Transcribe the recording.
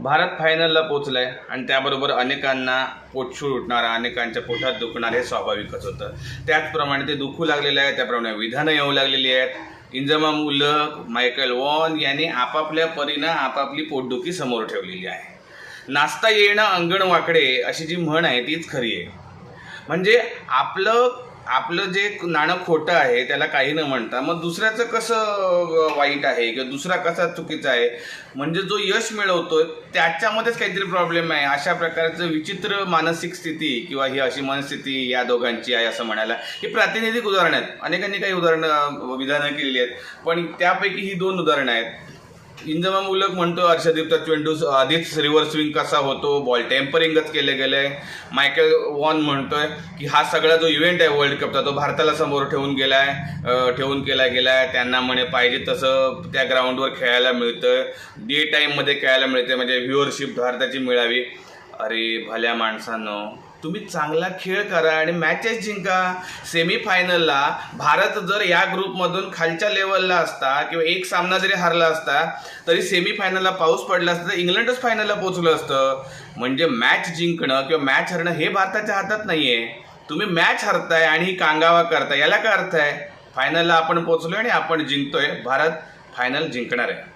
भारत फायनलला पोचलाय आणि त्याबरोबर अनेकांना पोटशूळ उठणारा अनेकांच्या पोटात दुखणार हे स्वाभाविकच होतं. त्याचप्रमाणे ते दुखू लागलेलं आहे त्याप्रमाणे विधानं येऊ लागलेली आहेत. इंजमा मुलक मायकल वॉन यांनी आपापल्या परीनं आपापली पोटदुखी समोर ठेवलेली आहे. नाचता येणं अंगण वाकडे अशी जी म्हण आहे तीच खरी आहे. म्हणजे आपलं आपलं जे नाणं खोटं आहे त्याला काही न म्हणता मग दुसऱ्याचं कसं वाईट आहे? किंवा दुसरा कसा चुकीचा आहे? म्हणजे जो यश मिळवतोय त्याच्यामध्येच काहीतरी प्रॉब्लेम आहे. अशा प्रकारचं विचित्र मानसिक स्थिती किंवा ही अशी मनस्थिती या दोघांची आहे असं म्हणायला ही प्रातिनिधिक उदाहरणं आहेत. अनेकांनी काही उदाहरणं विधानं केलेली आहेत. पण त्यापैकी ही दोन उदाहरणं आहेत. इंजमा मुलक म्हणतो हर्षदीपचा चेंडू आधीच रिव्हर्स स्विंग कसा होतो? बॉल टेम्परिंगच केले गेले. मायकेल वॉन म्हणतोय की हा सगळा जो इव्हेंट आहे वर्ल्ड कपचा तो भारताला समोर ठेवून गेलाय आहे ठेवून केला गेलाय. त्यांना म्हणे पाहिजे तसं त्या ग्राउंडवर खेळायला मिळतं डे टाईममध्ये खेळायला मिळते म्हणजे व्ह्युअरशिप भारताची मिळावी. अरे भल्या माणसानं. तुम्ही चांगला खेळ करा आणि मॅचेस जिंका. सेमीफायनलला भारत जर या ग्रुपमधून खालच्या लेवलला असता किंवा एक सामना जरी हरला असता तरी सेमीफायनलला पाऊस पडला असता तर इंग्लंडच फायनलला पोहोचलं असतं. म्हणजे मॅच जिंकणं किंवा मॅच हरणं हे भारताच्या हातात नाही आहे तुम्ही मॅच हरताय आणि ही कांगावा करताय. याला काय अर्थ आहे? फायनलला आपण पोचलोय आणि आपण जिंकतोय. भारत फायनल जिंकणार आहे.